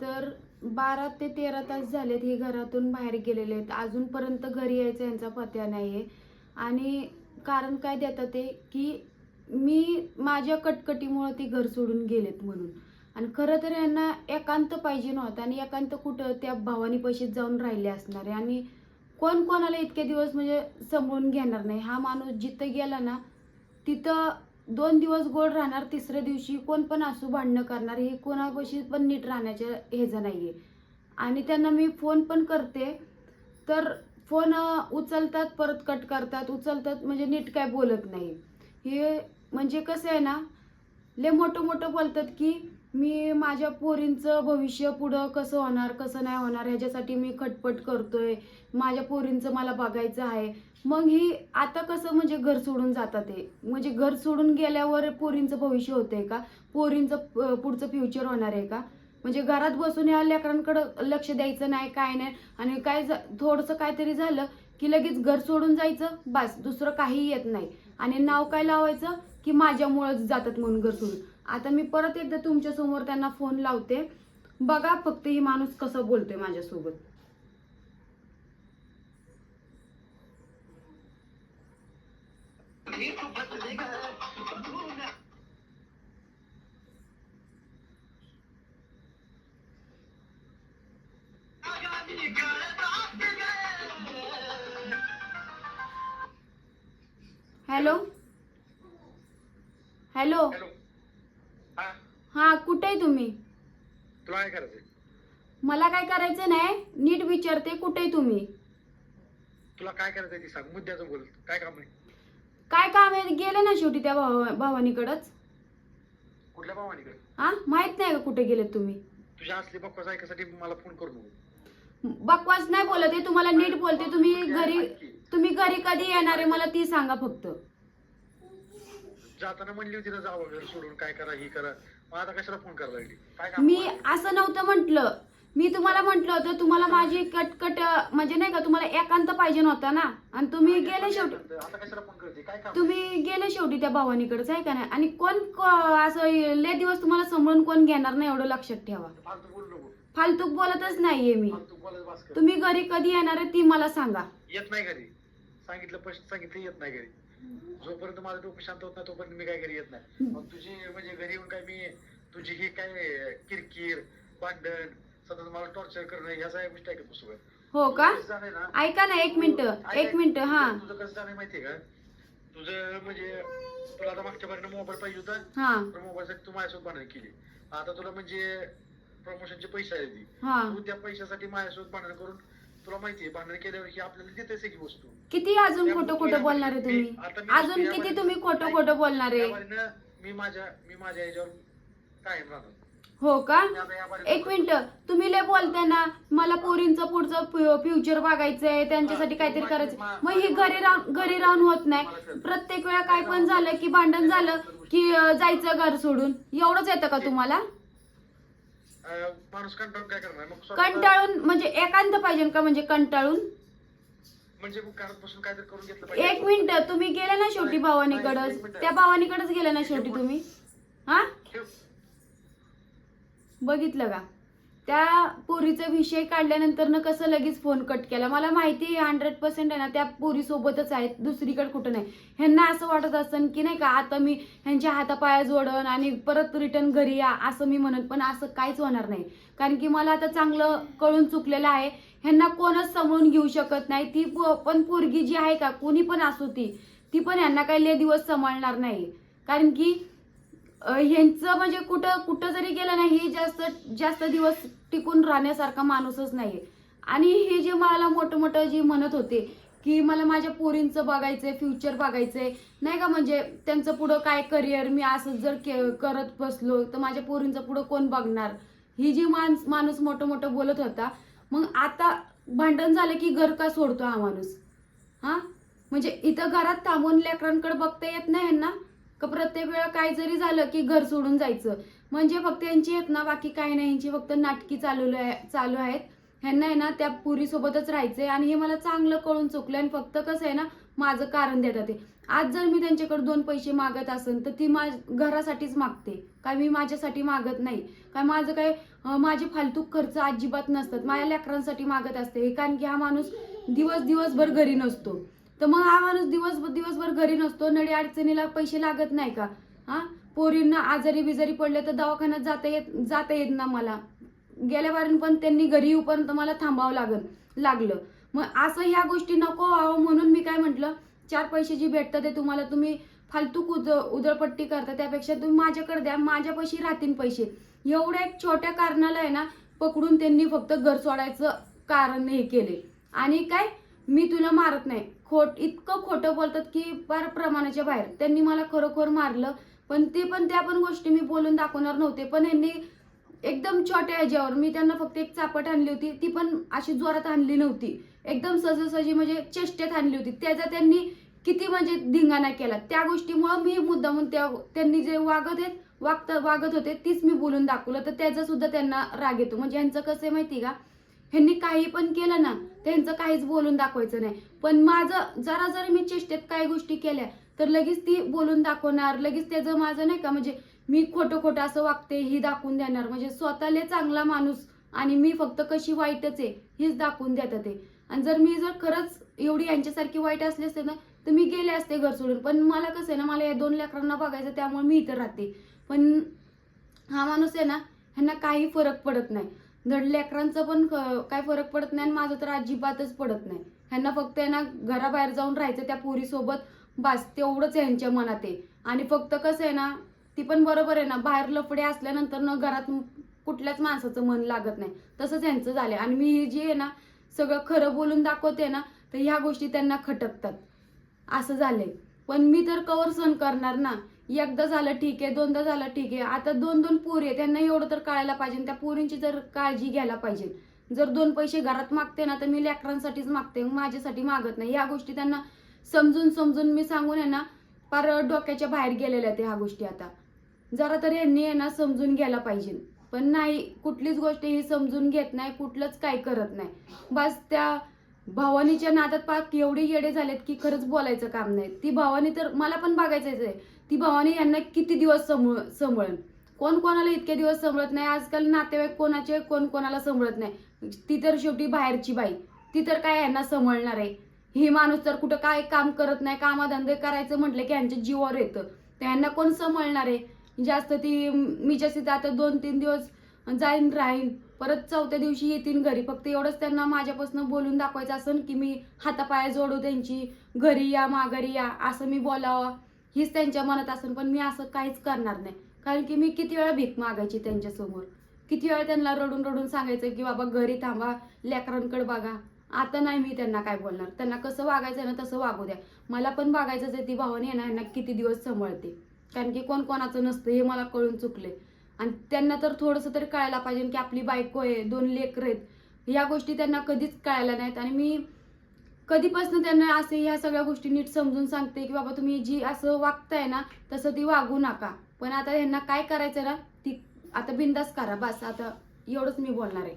तर बारा ते तेरा तास झालेत हे घरातून बाहेर गेलेले आहेत. अजूनपर्यंत घरी यायचं यांचा पत्या नाही आहे आणि कारण काय देतात ते की मी माझ्या कटकटीमुळं ती घर सोडून गेलेत म्हणून. आणि खरं तर यांना एकांत पाहिजे नव्हतं आणि एकांत कुठं त्या भावानी पैशात जाऊन राहिले असणार आहे. आणि कोण कोणाला इतके दिवस म्हणजे सांभाळून घेणार नाही. हा माणूस जिथं गेला ना तिथं दोन दिवस गोड राहणार तिसऱ्या दिवशी कोण पण असू भांडणं करणार हे कोणापाशी पण नीट राहण्याच्या ह्याचं नाही आहे आणि त्यांना मी फोन पण करते तर फोन उचलतात परत कट करतात उचलतात म्हणजे नीट काय बोलत नाही. हे म्हणजे कसं आहे ना लय मोठं मोठं बोलतात की मी माझ्या पोरींचं भविष्य पुढं कसं होणार कसं नाही होणार ह्याच्यासाठी मी खटपट करतोय. माझ्या पोरींचं मला बघायचं आहे. मग ही आता कसं म्हणजे घर सोडून जातात ते. म्हणजे घर सोडून गेल्यावर पोरींचं भविष्य होतंय का? पोरींचं पुढचं फ्युचर होणार आहे का? म्हणजे घरात बसून या लेकरांकडं लक्ष द्यायचं नाही काय नाही. आणि काय थोडंसं काहीतरी झालं की लगेच घर सोडून जायचं बस. दुसरं काही येत नाही. आणि नाव काय लावायचं? की माझ्यामुळंच जातात म्हणून घर सोडून. आता मी परत एकदा तुमच्यासमोर त्यांना फोन लावते. बघा फक्त ही माणूस कसं बोलतोय माझ्यासोबत. हॅलो? हॅलो? हॅलो? हा कुठे आहे तुम्ही? तुला काय करायचंय? मला काय करायचं नाही नीट विचारते कुठे आहे तुम्ही? तुला काय करायचंय ती सांग मुद्द्याचं बोल काय काम आहे? काय काम आहे? गेले ना शेवटी त्या भावा भावानीकडंच. कुठल्या भावानीकडे? हा माहीत नाही का कुठे गेलेत तुम्ही? तुझ्या असली बकवास ऐकासाठी मला फोन करू नको. बकवास नाही बोलत आहे तुम्हाला नीट बोलते. तुम्ही घरी तुम्ही घरी कधी येणार आहे मला ती सांगा फक्त. जाताना म्हणली होती ना जावं घर सोडून काय करा ही करा. मग आता कशाला फोन करायला लागली? काय काम मी असं नव्हतं म्हंटल. मी तुम्हाला म्हंटल होतं तुम्हाला माझी कटकट म्हणजे नाही का तुम्हाला एकांत पाहिजे नव्हता ना. आणि तुम्ही गेले शेवटी आता कशाला फोन करते? काय काम तुम्ही गेले शेवटी त्या भावानीकडेच आहे का नाही? आणि कोण को- असं लय दिवस तुम्हाला सांभाळून कोण घेणार नाही एवढं लक्षात ठेवा. फालतू बोलू नको. फालतूक बोलतच नाहीये मी. फालतू कर. तुम्ही घरी कधी येणार आहे ती मला सांगा. येत नाही घरी. सांगितलं सांगितलं येत नाही घरी. जोपर्यंत माझं डोकं शांत होत नाही तोपर्यंत मी काय घरी येत नाही. मग तुझी म्हणजे घरी येऊन काय मी तुझी ही काय किरकिर भांडण सतत मला टॉर्चर करणं ह्या सगळ्या गोष्टी ऐकत बसू हो का? ऐका ना एक मिनिट एक मिनिट हा. तुझं कसं झालंय माहितीये का? तुझं म्हणजे तुला आता मागच्या बारीनं मोबाईल पाहिजे होता मोबाईलसाठी तू माझ्यासोबत भांडण केली. आता तुला म्हणजे प्रमोशनचे पैसे आहेत ती. हा. तू त्या पैशासाठी माझ्यासोबत भांडण करून तुला माहितीये भांडण केल्यावर ही आपल्याला देतेच की वस्तू. किती अजून खोटं खोटं बोलणार आहे तुम्ही? आता मी- अजून किती तुम्ही खोटं खोटं बोलणार या आहे बारीनं मी माझ्या मी माझ्या ह्याच्यावर कायम राहणार हो का? मी आता या बारीनं- एक मिनिट. तुम्ही लय बोलताय ना. मला पोरींचं पुढचं फ्युचर बघायचंय त्यांच्यासाठी काहीतरी करायचं. मग ही घरी राहून घरी राहून होत नाही. प्रत्येक वेळा काय पण झालं की भांडण झालं की अं, जायचं घर सोडून. एवढंच येतं का तुम्हाला? माणूस कंटाळून काय करणार मग स्वतः- कंटाळून म्हणजे एकांत पाहिजे का म्हणजे कंटाळून? म्हणजे मग घरात बसून काहीतरी करून घेतलं एक मिनिट तुम्ही गेले ना शेवटी भावानीकडच? त्या भावानीकडच गेले ना शेवटी तुम्ही? हा? ठेव. बघितलं का? त्या पोरीचा विषय काढल्यानंतर न कसं लगेच फोन कट केला? मला माहिती आहे हंड्रेड पर्सेंट आहे ना त्या पोरीसोबतच आहेत दुसरीकडे कुठं नाही. ह्यांना असं वाटत असन की नाही का आता मी ह्यांच्या हातापाया जोडन आणि परत रिटर्न घरी या असं मी म्हणत पण असं काहीच होणार नाही. कारण की मला आता चांगलं कळून चुकलेलं आहे. ह्यांना कोणच समजून घेऊ शकत नाही. ती पण पोरगी जी आहे का कोणी पण असू ती ती पण ह्यांना काही लय दिवस सांभाळणार नाही. कारण की ह्यांचं म्हणजे कुठं कुठं जरी गेलं ना हे जास्त जास्त दिवस टिकून राहण्यासारखा माणूसच नाही आणि हे जे मला मोठं मोठं जे म्हणत होते की मला माझ्या पोरींचं बघायचंय फ्युचर बघायचंय नाही का म्हणजे त्यांचं पुढं काय करिअर मी असं जर के- करत बसलो तर माझ्या पोरींचं पुढं कोण बघणार? ही जी माणस माणूस मोठं मोठं बोलत होता मग आता भांडण झालं की घर का सोडतो हा माणूस? हा? म्हणजे इथं घरात थांबून लेकरांकडे बघता येत नाही ह्यांना का प्रत्येक वेळा काय जरी झालं की घर सोडून जायचं. म्हणजे फक्त यांची आहेत ना बाकी काही नाही यांची फक्त नाटकी चालू आहे चालू आहेत. ह्यांना आहे ना त्या पुरीसोबतच राहायचंय आणि हे मला चांगलं कळून चुकलं आणि फक्त कसं आहे ना माझं कारण देतात ते. आज जर मी त्यांच्याकडे दोन पैसे मागत असेल तर ती माझ घरासाठीच मागते. काय मी माझ्यासाठी मागत नाही. काय माझं काय माझे फालतू खर्च अजिबात नसतात. माझ्या लेकरांसाठी मागत असते. कारण की हा माणूस दिवस दिवसभर घरी नसतो. तर मग हा माणूस दिवस दिवसभर घरी नसतो नडी अडचणीला पैसे लागत नाही का? हा? पोरींना आजारी बिजारी पडले तर दवाखान्यात जाता येत जाता येत ना मला. गेल्या वारून पण त्यांनी घरी येऊपर्यंत मला थांबावं लागल लागलं. मग असं ह्या गोष्टी नको व्हावं म्हणून मी काय म्हटलं चार पैसे जी भेटतात ते तुम्हाला तुम्ही फालतू उद उदळपट्टी करता त्यापेक्षा तुम्ही माझ्याकडे द्या माझ्यापाशी राहतील पैसे. एवढ्या एक छोट्या कारणाला आहे ना पकडून त्यांनी फक्त घर सोडायचं कारण हे केले. आणि काय? मी तुला मारत नाही. खोट इतकं खोटं बोलतात की फार प्रमाणाच्या बाहेर. त्यांनी मला खरोखर मारलं पण ते पण त्या पण गोष्टी मी बोलून दाखवणार नव्हते. पण यांनी एकदम छोट्या ह्याच्यावर मी त्यांना फक्त एक चापट आणली होती ती पण अशी जोरात आणली नव्हती. एकदम सहजासहजी म्हणजे चेष्टेत आणली होती. त्याचा त्यांनी किती म्हणजे धिंगाणा केला. त्या गोष्टीमुळं मी मुद्दामून त्या त्यांनी जे वागत आहेत वागत वागत होते तीच मी बोलून दाखवलं. तर त्याचा सुद्धा त्यांना राग येतो. म्हणजे यांचं कसं आहे माहिती का? ह्यांनी काही पण केलं ना त्यांचं काहीच बोलून दाखवायचं नाही. पण माझं जरा जरी मी चेष्टेत काही गोष्टी केल्या तर लगेच ती बोलून दाखवणार लगेच त्याचं माझं नाही का म्हणजे मी खोटं खोटं असं वागते ही दाखवून देणार. म्हणजे स्वतःले चांगला माणूस आणि मी फक्त कशी वाईटच आहे हीच दाखवून देतात ते. आणि जर मी जर खरंच एवढी यांच्यासारखी वाईट असले असते ना तर मी गेले असते घर सोडून. पण मला कसं आहे ना मला या दोन लेकरांना बघायचं त्यामुळे मी इथं राहते. पण हा माणूस आहे ना ह्यांना काही फरक पडत नाही. धड लेकरांचं पण क- काय फरक पडत नाही आणि माझं तर अजिबातच पडत नाही. ह्यांना फक्त आहे ना घराबाहेर जाऊन राहायचं त्या पोरीसोबत बास तेवढंच यांच्या मनात आहे. आणि फक्त कसं आहे ना ती पण बरोबर आहे ना बाहेर लफडे असल्यानंतर ना घरात कुठल्याच माणसाचं मन लागत नाही. तसंच यांचं झालं आणि मी ही जी आहे ना सगळं खरं बोलून दाखवते ना तर ह्या गोष्टी त्यांना खटकतात. असं झालंय. पण मी तर कवर सहन करणार ना एकदा झालं ठीक आहे दोनदा झालं ठीक आहे. आता दोन दोन पोरी आहे त्यांना एवढं तर कळायला पाहिजे त्या पोरींची जर काळजी घ्यायला पाहिजे. जर दोन पैसे घरात मागते ना तर मी लेकरांसाठीच मागते माझ्यासाठी मागत नाही. या गोष्टी त्यांना समजून समजून मी सांगून आहे ना पार डोक्याच्या बाहेर गेलेल्या आहेत ह्या गोष्टी आता. जरा तर यांनी आहे ना समजून घ्यायला पाहिजे. पण नाही कुठलीच गोष्ट ही समजून घेत नाही कुठलंच काय करत नाही. बस त्या भवानीच्या नादात पाक एवढे येडे झालेत की खरंच बोलायचं काम नाही. ती भवानी तर मला पण बघायचंच आहे. ती भवानी यांना किती दिवस समळ सांभाळून कोण कोणाला इतके दिवस सांभाळत नाही? आजकाल नातेवाईक कोणाचे कोण कोणाला सांभाळत नाही. ती तर शेवटी बाहेरची बाई. ती तर काय यांना सांभाळणार आहे? हे माणूस तर कुठं काय काम करत नाही कामाधंदे करायचं म्हटलं की यांच्या जीवावर येतं. तर यांना कोण सांभाळणार आहे? जास्त ती मी जास्तीत आता दोन तीन दिवस जाईन राहीन. परत चौथ्या दिवशी येतील घरी. फक्त एवढंच त्यांना माझ्यापासून बोलून दाखवायचं असं की मी हातापाया जोडू त्यांची. घरी या माघारी या असं मी बोलावं. हीच त्यांच्या मनात असेल पण मी असं काहीच करणार नाही. कारण की मी किती वेळा भीक मागायची त्यांच्यासमोर. किती वेळा त्यांना रडून रडून सांगायचं की बाबा घरी थांबा लेकरांकडे बघा. आता नाही मी त्यांना काय बोलणार. त्यांना कसं वागायचं ना तसं वागू द्या. मला पण वागायचंच आहे ती भावानी आहे ना यांना किती दिवस सांभाळते. कारण की कोण कोणाचं नसतं हे मला कळून चुकले आणि त्यांना तर थोडंसं तरी कळायला पाहिजे की आपली बायको आहे दोन लेकरं आहेत. या गोष्टी त्यांना कधीच कळायला नाहीत. आणि मी कधीपासून त्यांना असे ह्या सगळ्या गोष्टी नीट समजून सांगते की बाबा तुम्ही जी असं वागताय ना तसं ती वागू नका. पण आता ह्यांना काय करायचं ना ती आता बिंदास करा बस. आता एवढंच मी बोलणार आहे.